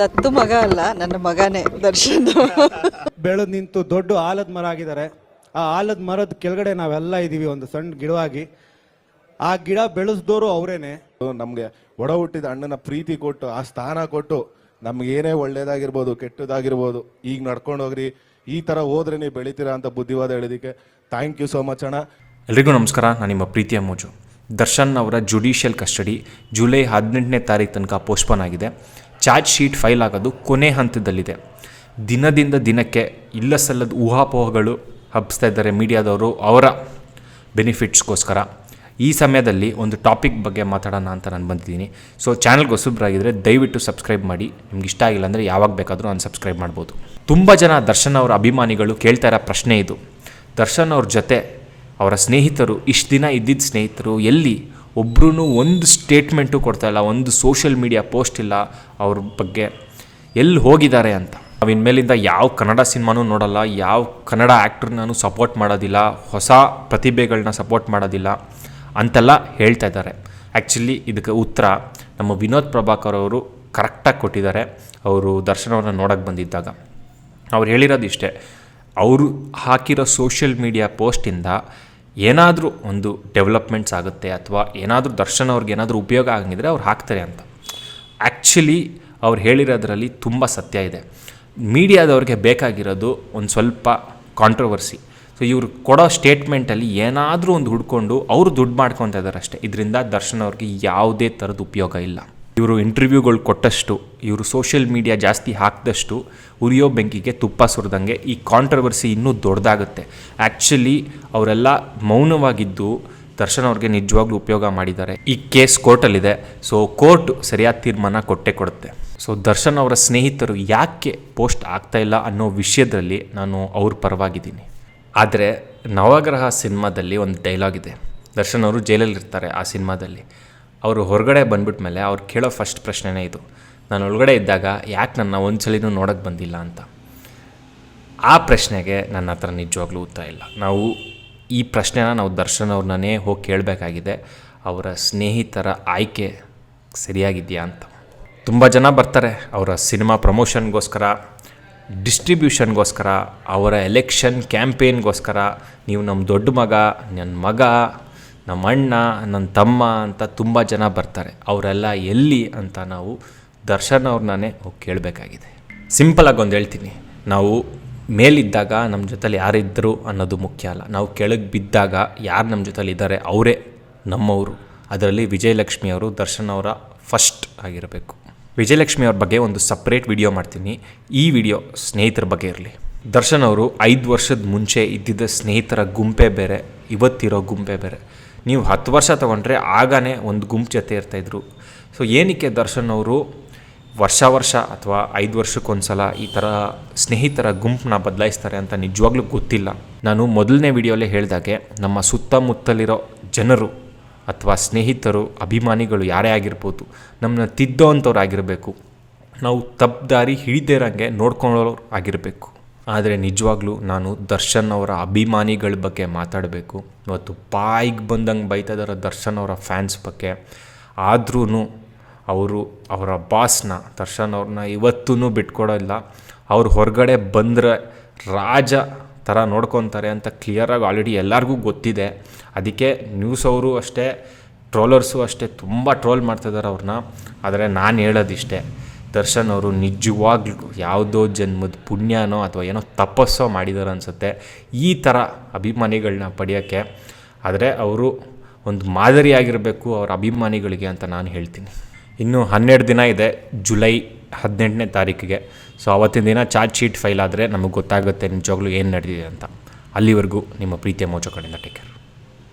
ದತ್ತು ಮಗ ಅಲ್ಲ ನನ್ನ ಮಗನೇ ದರ್ಶನ್ ಬೆಳೆದು ನಿಂತು ದೊಡ್ಡ ಆಲದ ಮರ ಆಗಿದ್ದಾರೆ. ಆ ಆಲದ ಮರದ ಕೆಳಗಡೆ ನಾವೆಲ್ಲ ಇದ್ದೀವಿ ಒಂದು ಸಣ್ಣ ಗಿಡವಾಗಿ. ಆ ಗಿಡ ಬೆಳೆಸ್ದೋರು ಅವರೇನೆ. ನಮಗೆ ಒಡ ಹುಟ್ಟಿದ ಅಣ್ಣನ ಪ್ರೀತಿ ಕೊಟ್ಟು ಆ ಸ್ಥಾನ ಕೊಟ್ಟು ನಮ್ಗೆ ಏನೇ ಒಳ್ಳೇದಾಗಿರ್ಬೋದು ಕೆಟ್ಟದಾಗಿರ್ಬೋದು ಈಗ ನಡ್ಕೊಂಡು ಹೋಗ್ರಿ ಈ ತರ ಹೋದ್ರೆ ನೀವು ಬೆಳಿತೀರಾ ಅಂತ ಬುದ್ಧಿವಾದ ಹೇಳಿದಕ್ಕೆ ಥ್ಯಾಂಕ್ ಯು ಸೋ ಮಚ್ ಅಣ್ಣ. ಎಲ್ರಿಗೂ ನಮಸ್ಕಾರ ನಾನು ನಿಮ್ಮ ಪ್ರೀತಿಯ ಮೋಜು. ದರ್ಶನ್ ಅವರ ಜುಡಿಷಿಯಲ್ ಕಸ್ಟಡಿ ಜುಲೈ ಹದಿನೆಂಟನೇ ತಾರೀಕು ತನಕ ಪೋಸ್ಟ್ಪೋನ್ ಆಗಿದೆ. ಚಾರ್ಜ್ ಶೀಟ್ ಫೈಲ್ ಆಗೋದು ಕೊನೆ ಹಂತದಲ್ಲಿದೆ. ದಿನದಿಂದ ದಿನಕ್ಕೆ ಇಲ್ಲ ಸಲ್ಲದ ಊಹಾಪೋಹಗಳು ಹಬ್ಬಿಸ್ತಾ ಇದ್ದಾರೆ ಮೀಡಿಯಾದವರು ಅವರ ಬೆನಿಫಿಟ್ಸ್ಗೋಸ್ಕರ. ಈ ಸಮಯದಲ್ಲಿ ಒಂದು ಟಾಪಿಕ್ ಬಗ್ಗೆ ಮಾತಾಡೋಣ ಅಂತ ನಾನು ಬಂದಿದ್ದೀನಿ. ಸೊ, ಚಾನಲ್ಗೆ ಹೊಸಬ್ರಾಗಿದ್ದರೆ ದಯವಿಟ್ಟು ಸಬ್ಸ್ಕ್ರೈಬ್ ಮಾಡಿ. ನಿಮ್ಗೆ ಇಷ್ಟ ಆಗಿಲ್ಲ ಅಂದರೆ ಯಾವಾಗ ಬೇಕಾದರೂ ಅನ್ಸಬ್ಸ್ಕ್ರೈಬ್ ಮಾಡ್ಬೋದು. ತುಂಬ ಜನ ದರ್ಶನ್ ಅವರ ಅಭಿಮಾನಿಗಳು ಕೇಳ್ತಾ ಇರೋ ಪ್ರಶ್ನೆ ಇದು. ದರ್ಶನ್ ಅವ್ರ ಜೊತೆ ಅವರ ಸ್ನೇಹಿತರು, ಇಷ್ಟು ದಿನ ಇದ್ದಿದ್ದ ಸ್ನೇಹಿತರು ಎಲ್ಲಿ ಒಬ್ರು ಒಂದು ಸ್ಟೇಟ್ಮೆಂಟು ಕೊಡ್ತಾ ಇಲ್ಲ, ಒಂದು ಸೋಷಿಯಲ್ ಮೀಡಿಯಾ ಪೋಸ್ಟ್ ಇಲ್ಲ ಅವ್ರ ಬಗ್ಗೆ. ಎಲ್ಲಿ ಹೋಗಿದ್ದಾರೆ ಅಂತ? ನಾವು ಇನ್ಮೇಲಿಂದ ಯಾವ ಕನ್ನಡ ಸಿನಿಮಾನೂ ನೋಡಲ್ಲ, ಯಾವ ಕನ್ನಡ ಆ್ಯಕ್ಟ್ರನ್ನೂ ಸಪೋರ್ಟ್ ಮಾಡೋದಿಲ್ಲ, ಹೊಸ ಪ್ರತಿಭೆಗಳನ್ನ ಸಪೋರ್ಟ್ ಮಾಡೋದಿಲ್ಲ ಅಂತೆಲ್ಲ ಹೇಳ್ತಾ ಇದ್ದಾರೆ. ಆ್ಯಕ್ಚುಲಿ ಇದಕ್ಕೆ ಉತ್ತರ ನಮ್ಮ ವಿನೋದ್ ಪ್ರಭಾಕರ್ ಅವರು ಕರೆಕ್ಟಾಗಿ ಕೊಟ್ಟಿದ್ದಾರೆ, ಅವರು ದರ್ಶನವನ್ನು ನೋಡೋಕ್ಕೆ ಬಂದಿದ್ದಾಗ. ಅವ್ರು ಹೇಳಿರೋದು ಇಷ್ಟೇ, ಅವರು ಹಾಕಿರೋ ಸೋಷಿಯಲ್ ಮೀಡಿಯಾ ಪೋಸ್ಟಿಂದ ಏನಾದರೂ ಒಂದು ಡೆವಲಪ್ಮೆಂಟ್ಸ್ ಆಗುತ್ತೆ ಅಥವಾ ಏನಾದರೂ ದರ್ಶನ್ ಅವ್ರಿಗೆ ಏನಾದರೂ ಉಪಯೋಗ ಆಗಂಗಿದ್ರೆ ಅವ್ರು ಹಾಕ್ತಾರೆ ಅಂತ. ಆ್ಯಕ್ಚುಲಿ ಅವ್ರು ಹೇಳಿರೋದ್ರಲ್ಲಿ ತುಂಬ ಸತ್ಯ ಇದೆ. ಮೀಡಿಯಾದವ್ರಿಗೆ ಬೇಕಾಗಿರೋದು ಒಂದು ಸ್ವಲ್ಪ ಕಾಂಟ್ರವರ್ಸಿ ಸೊ ಇವರು ಕೊಡೋ ಸ್ಟೇಟ್ಮೆಂಟಲ್ಲಿ ಏನಾದರೂ ಒಂದು ಹುಡ್ಕೊಂಡು ಅವರು ದುಡ್ಡು ಮಾಡ್ಕೊತಾ ಇದ್ದಾರೆ ಅಷ್ಟೇ. ಇದರಿಂದ ದರ್ಶನ್ ಅವ್ರಿಗೆ ಯಾವುದೇ ಥರದ ಉಪಯೋಗ ಇಲ್ಲ. ಇವರು ಇಂಟರ್ವ್ಯೂಗಳು ಕೊಟ್ಟಷ್ಟು, ಇವರು ಸೋಷಿಯಲ್ ಮೀಡಿಯಾ ಜಾಸ್ತಿ ಹಾಕಿದಷ್ಟು ಉರಿಯೋ ಬೆಂಕಿಗೆ ತುಪ್ಪ ಸುರಿದಂಗೆ ಈ ಕಾಂಟ್ರವರ್ಸಿ ಇನ್ನೂ ದೊಡ್ಡದಾಗುತ್ತೆ ಆ್ಯಕ್ಚುಲಿ ಅವರೆಲ್ಲ ಮೌನವಾಗಿದ್ದು ದರ್ಶನ್ ಅವ್ರಿಗೆ ನಿಜವಾಗ್ಲೂ ಉಪಯೋಗ ಮಾಡಿದ್ದಾರೆ. ಈ ಕೇಸ್ ಕೋರ್ಟಲ್ಲಿದೆ ಸೊ ಕೋರ್ಟ್ ಸರಿಯಾದ ತೀರ್ಮಾನ ಕೊಟ್ಟೆ ಕೊಡುತ್ತೆ. ಸೊ ದರ್ಶನ್ ಅವರ ಸ್ನೇಹಿತರು ಯಾಕೆ ಪೋಸ್ಟ್ ಆಗ್ತಾ ಇಲ್ಲ ಅನ್ನೋ ವಿಷಯದಲ್ಲಿ ನಾನು ಅವ್ರ ಪರವಾಗಿದ್ದೀನಿ. ಆದರೆ ನವಗ್ರಹ ಸಿನಿಮಾದಲ್ಲಿ ಒಂದು ಡೈಲಾಗ್ ಇದೆ. ದರ್ಶನ್ ಅವರು ಜೈಲಲ್ಲಿ ಇರ್ತಾರೆ ಆ ಸಿನಿಮಾದಲ್ಲಿ. ಅವರು ಹೊರಗಡೆ ಬಂದ್ಬಿಟ್ಟ ಮೇಲೆ ಅವ್ರು ಕೇಳೋ ಫಸ್ಟ್ ಪ್ರಶ್ನೆನೇ ಇದು. ನಾನು ಒಳಗಡೆ ಇದ್ದಾಗ ಯಾಕೆ ನನ್ನ ಒಂದು ಸಲಿನೂ ನೋಡೋಕ್ಕೆ ಬಂದಿಲ್ಲ ಅಂತ? ಆ ಪ್ರಶ್ನೆಗೆ ನನ್ನ ಹತ್ರ ನಿಜವಾಗ್ಲೂ ಉತ್ತರ ಇಲ್ಲ. ನಾವು ಈ ಪ್ರಶ್ನೆನ ನಾವು ದರ್ಶನ್ ಅವ್ರನ್ನೇ ಹೋಗಿ ಕೇಳಬೇಕಾಗಿದೆ. ಅವರ ಸ್ನೇಹಿತರ ಆಯ್ಕೆ ಸರಿಯಾಗಿದೆಯಾ ಅಂತ. ತುಂಬ ಜನ ಬರ್ತಾರೆ. ಅವರ ಸಿನಿಮಾ ಪ್ರಮೋಷನ್ಗೋಸ್ಕರ, ಡಿಸ್ಟ್ರಿಬ್ಯೂಷನ್ಗೋಸ್ಕರ, ಅವರ ಎಲೆಕ್ಷನ್ ಕ್ಯಾಂಪೇನ್ಗೋಸ್ಕರ, ನೀವು ನಮ್ಮ ದೊಡ್ಡ ಮಗ ನನ್ನ ಮಗ ನಮ್ಮ ಅಣ್ಣ ನನ್ನ ತಮ್ಮ ಅಂತ ತುಂಬ ಜನ ಬರ್ತಾರೆ. ಅವರೆಲ್ಲ ಎಲ್ಲಿ ಅಂತ ನಾವು ದರ್ಶನ್ ಅವ್ರನ್ನೇ ಹೋಗಿ ಕೇಳಬೇಕಾಗಿದೆ. ಸಿಂಪಲಾಗಿ ಒಂದು ಹೇಳ್ತೀನಿ. ನಾವು ಮೇಲಿದ್ದಾಗ ನಮ್ಮ ಜೊತೆಲಿ ಯಾರಿದ್ದರು ಅನ್ನೋದು ಮುಖ್ಯ ಅಲ್ಲ. ನಾವು ಕೆಳಗೆ ಬಿದ್ದಾಗ ಯಾರು ನಮ್ಮ ಜೊತೆಲಿ ಇದ್ದಾರೆ ಅವರೇ ನಮ್ಮವರು. ಅದರಲ್ಲಿ ವಿಜಯಲಕ್ಷ್ಮಿ ಅವರು ದರ್ಶನ್ ಅವರ ಫಸ್ಟ್ ಆಗಿರಬೇಕು. ವಿಜಯಲಕ್ಷ್ಮಿ ಅವ್ರ ಬಗ್ಗೆ ಒಂದು ಸಪ್ರೇಟ್ ವಿಡಿಯೋ ಮಾಡ್ತೀನಿ. ಈ ವಿಡಿಯೋ ಸ್ನೇಹಿತರ ಬಗ್ಗೆ ಇರಲಿ. ದರ್ಶನ್ ಅವರು ಐದು ವರ್ಷದ ಮುಂಚೆ ಇದ್ದಿದ್ದ ಸ್ನೇಹಿತರ ಗುಂಪೆ ಬೇರೆ, ಇವತ್ತಿರೋ ಗುಂಪೆ ಬೇರೆ. ನೀವು ಹತ್ತು ವರ್ಷ ತೊಗೊಂಡ್ರೆ ಆಗಾನೇ ಒಂದು ಗುಂಪು ಜೊತೆ ಇರ್ತಾಯಿದ್ರು ಸೊ ಏನಕ್ಕೆ ದರ್ಶನ್ ಅವರು ವರ್ಷ ವರ್ಷ ಅಥವಾ ಐದು ವರ್ಷಕ್ಕೊಂದ್ಸಲ ಈ ಥರ ಸ್ನೇಹಿತರ ಗುಂಪನ್ನ ಬದಲಾಯಿಸ್ತಾರೆ ಅಂತ ನಿಜವಾಗ್ಲೂ ಗೊತ್ತಿಲ್ಲ. ನಾನು ಮೊದಲನೇ ವಿಡಿಯೋಲೇ ಹೇಳಿದಾಗೆ ನಮ್ಮ ಸುತ್ತಮುತ್ತಲಿರೋ ಜನರು ಅಥವಾ ಸ್ನೇಹಿತರು, ಅಭಿಮಾನಿಗಳು ಯಾರೇ ಆಗಿರ್ಬೋದು ನಮ್ಮನ್ನ ತಿದ್ದೋ ಅಂಥವ್ರು ಆಗಿರಬೇಕು. ನಾವು ತಪ್ಪು ದಾರಿ ಹಿಡಿದಿರಂಗೆ ನೋಡ್ಕೊಳ್ಳೋರು ಆಗಿರಬೇಕು. ಆದರೆ ನಿಜವಾಗ್ಲೂ ನಾನು ದರ್ಶನ್ ಅವರ ಅಭಿಮಾನಿಗಳ ಬಗ್ಗೆ ಮಾತಾಡಬೇಕು. ಇವತ್ತು ಬಾಯಿಗೆ ಬಂದಂಗೆ ಬೈತಾ ದರ್ಶನ್ ಅವರ ಫ್ಯಾನ್ಸ್ ಬಗ್ಗೆ. ಆದ್ರೂ ಅವರು ಅವರ ಬಾಸ್ನ, ದರ್ಶನ್ ಅವ್ರನ್ನ ಇವತ್ತೂ ಬಿಟ್ಕೊಡೋಲ್ಲ. ಅವ್ರು ಹೊರಗಡೆ ಬಂದರೆ ರಾಜ ಥರ ನೋಡ್ಕೊತಾರೆ ಅಂತ ಕ್ಲಿಯರಾಗಿ ಆಲ್ರೆಡಿ ಎಲ್ಲರಿಗೂ ಗೊತ್ತಿದೆ. ಅದಕ್ಕೆ ನ್ಯೂಸ್ ಅವರು ಅಷ್ಟೇ ಟ್ರೋಲರ್ಸು ಅಷ್ಟೇ ತುಂಬ ಟ್ರೋಲ್ ಮಾಡ್ತಿದ್ದಾರೆ ಅವ್ರನ್ನ ಆದರೆ ನಾನು ಹೇಳೋದಿಷ್ಟೇ ದರ್ಶನ್ ಅವರು ನಿಜವಾಗ್ಲೂ ಯಾವುದೋ ಜನ್ಮದ ಪುಣ್ಯನೋ ಅಥವಾ ಏನೋ ತಪಸ್ಸೋ ಮಾಡಿದ್ದಾರೆ ಅನಿಸುತ್ತೆ. ಈ ಥರ ಅಭಿಮಾನಿಗಳನ್ನ ಪಡೆಯೋಕ್ಕೆ. ಆದರೆ ಅವರು ಒಂದು ಮಾದರಿಯಾಗಿರಬೇಕು ಅವರ ಅಭಿಮಾನಿಗಳಿಗೆ ಅಂತ ನಾನು ಹೇಳ್ತೀನಿ. ಇನ್ನು ಹನ್ನೆರಡು ದಿನ ಇದೆ ಜುಲೈ ಹದಿನೆಂಟನೇ ತಾರೀಕಿಗೆ. ಸೊ ಆವತ್ತಿನ ದಿನ ಚಾರ್ಜ್ ಶೀಟ್ ಫೈಲ್ ಆದರೆ ನಮಗೆ ಗೊತ್ತಾಗುತ್ತೆ ನಿಜವಾಗ್ಲೂ ಏನು ನಡೆದಿದೆ ಅಂತ. ಅಲ್ಲಿವರೆಗೂ ನಿಮ್ಮ ಪ್ರೀತಿಯ ಮೋಚಕಡೆಯಿಂದ ಟೇಕ್ ಕೇರ್